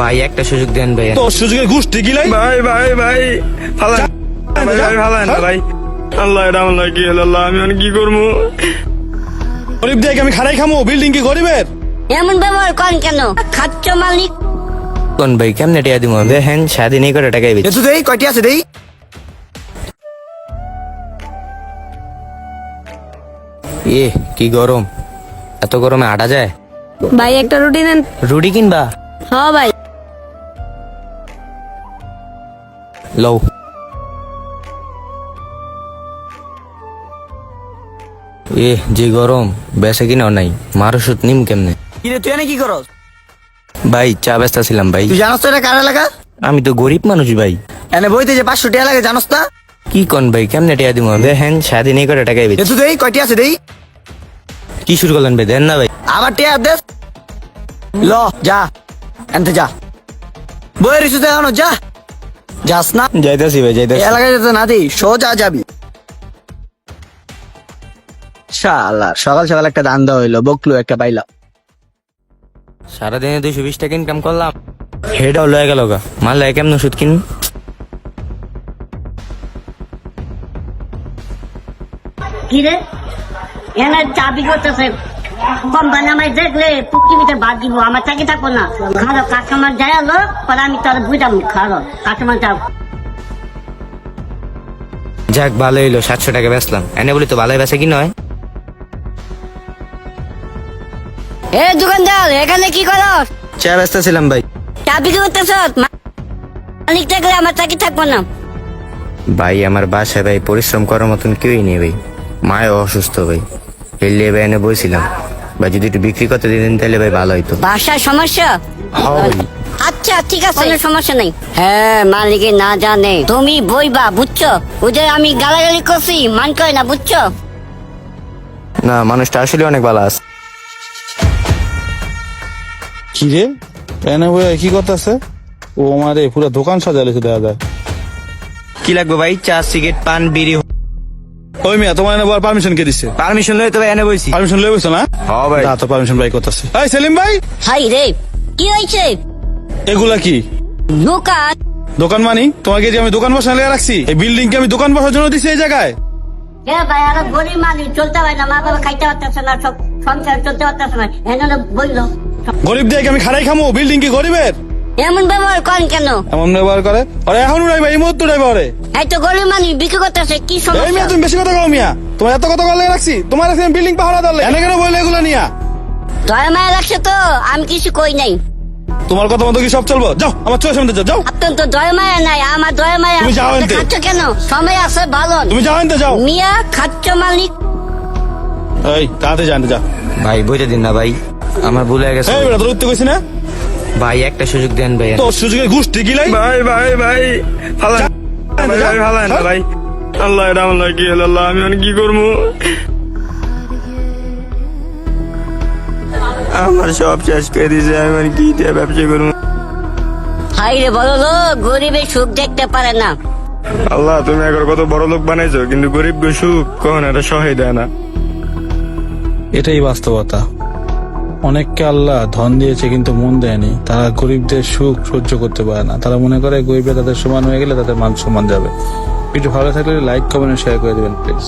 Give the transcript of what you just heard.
ভাই একটা সুযোগ দেন ভাই তোর সুযোগে গোষ্ঠী গিলাই ভাই ভাই ভাই ফালান। ভাই ভাই ফালান ভাই। আল্লাহ এটা আল্লাহ কি হলো আল্লাহ আমি এখন কি করব? গরিব দিয়ে আমি খারাই খামো বিল্ডিং কি গরিবের? এমন ব্যবহার করেন কেন? খাচ্ছ মালিক। কোন ভাই কেমনে টিয়া দিব দেখেন স্বাধীন এই করে টাকাই এ তো দেই কয়টি আছে দেই? এ কি গরম। এত গরমে আটা যায়? ভাই একটা রুটি দেন রুটি কিনবা? হ ভাই। লও এ যে গরম বেসে কিনাও নাই। মার ওষুধ নিম কেমনে? কি রে তুই এনে কি করস? ভাই চা ব্যস্ত ছিলাম ভাই। তুই জানোস তো এটা কার এলাকা? আমি তো গরিব মানুষ ভাই। এনে বইতে যে পাঁচশো টাকা লাগে জানোস না? কি কোন ভাই কেমনে টিয়া দিব দেখেন স্বাধীন এই করে টাকাই এ তো দেই কয়টি আছে দেই? কি শুরু করলেন ভাই? দেন না ভাই। আবার টিয়া দেস ল যা এনতে যা। বইয়ের ইস্যু দেখানো যা। যাস না। যাইতাছি ভাই যাইতাছি। এলাকায় যেতে না দিই সোজা যাবি। শালা সকাল সকাল একটা দান দেওয়া হইল বকলু একটা পাইলাম। সারাদিনে দুইশো বিশ টাকা ইনকাম করলাম। হেডাও লয়ে গেল গা। মাল লয়ে কেমন ওষুধ কিন কি রে এনে চাবি করতেছে। কোম্পানি আমায় দেখলে পৃথিবীতে বাদ দিব আমার চাকরি থাকব না। খালো কাস্টমার যাই আলো পরে আমি বুঝাম খালো কাস্টমার যাও। যাক ভালো হইল সাতশো টাকা বেচলাম। এনে বলি তো ভালোই বেচে কি নয়? এ দোকানদার এখানে কি করো? চা ব্যস্ত ছিলাম ভাই। চাবি কি করতেছ? মালিক দেখলে আমার চাকরি থাকব না। ভাই আমার বাসায় ভাই পরিশ্রম করার মতন কেউই নেই ভাই। মায়ও অসুস্থ ভাই। হেললে ভাই এনে বইছিলাম। ভাই যদি একটু বিক্রি করতে দিতেন তাহলে ভাই ভালো হইতো। বাসার সমস্যা? আচ্ছা ঠিক আছে। কোনো সমস্যা নেই। হ্যাঁ মালিকে না জানে। তুমি বইবা বুঝছ? ওদের আমি গালাগালি করছি মান করে না বুঝছ? না মানুষটা আসলে অনেক ভালো আছে। কি রে? এনে বই কি করতেছে? ও আমারে পুরো দোকান সাজালেছে দেখা যায় কি লাগবে ভাই? চা সিগারেট পান বিড়ি ওই মিয়া তোমার এনে বল পারমিশন কে দিছে? পারমিশন লয়ে তো এনে বইছি। পারমিশন লয়ে বসো না? হ্যাঁ ভাই। না তো পারমিশন ভাই করতেছে। এই সেলিম ভাই! হাই রে কি হয়েছে এগুলা কি? দোকান। দোকান মানি? তোমাকে যে আমি দোকান বসালে রাখছি এই বিল্ডিং কে আমি দোকান বসার জন্য দিছি এই জায়গায়? কে ভাই আরও গরিব মানুষ চলতে পারে না মা বাবা খাইতে পারতেছে না সব সংসার চলতে পারতেছে না এনে বলল গরিব দিয়ে আমি খারাই খামো বিল্ডিং কি গরিবের? এমন ব্যবহার করেন কেন? এমন ব্যবহার করে? আরে এখন উড়াইবা এই মুহূর্তে উড়াইবা ওরে এই তো গরিব মানুষ বিক্রি করতেছে কি সমস্যা? মিয়া তুমি বেশি কথা কও মিয়া। তোমার এত কথা বলে রাখছি। তোমার কাছে বিল্ডিং পাহারা দলে এনে কেন বলে এগুলো নিয়া? দয়া মায়া লাগছে তো আমি কিছু কই নাই। তোমার কথা মতো কি সব চলবো? যাও আমার চোখের সামনে যাও যাও। আপনার তো দয়া মায়া নাই আমার দয়া মায়া। তুমি যাও এনতে। খাচ্ছ কেন? সময় আছে ভালো তুমি যাও এনতে যাও। মিয়া খাচ্ছ মালিক। এই তাড়াতাড়ি জানতে যা ভাই বইতে দিন না ভাই আমার ভুল গেছে। এই বেটা তোর উঠতে কইছি না? ভাই একটা সুযোগ দেন ভাই। তোর সুযোগে গোষ্ঠী গিলাই। ভাই ভাই ভাই ভাই না ভাই? আল্লাহ এটা আল্লাহ কি হলো আল্লাহ আমি এখন কি করব? আমার সব শেষ করে দিয়েছে আমি কি দিয়ে ব্যবসা করব? হাই রে বলো লো গরিবের সুখ দেখতে পারে না। আল্লাহ তুমি একবার কত বড় লোক বানাইছো কিন্তু গরিব সুখ কখন এটা সহায় দেয় না। এটাই বাস্তবতা। অনেককে আল্লাহ ধন দিয়েছে কিন্তু মন দেয়নি। তারা গরিবদের সুখ সহ্য করতে পারে না। তারা মনে করে গরিবরা তাদের সমান হয়ে গেলে তাদের মান সম্মান যাবে। ভিডিও ভালো থাকলে লাইক কমেন্ট শেয়ার করে দেবেন প্লিজ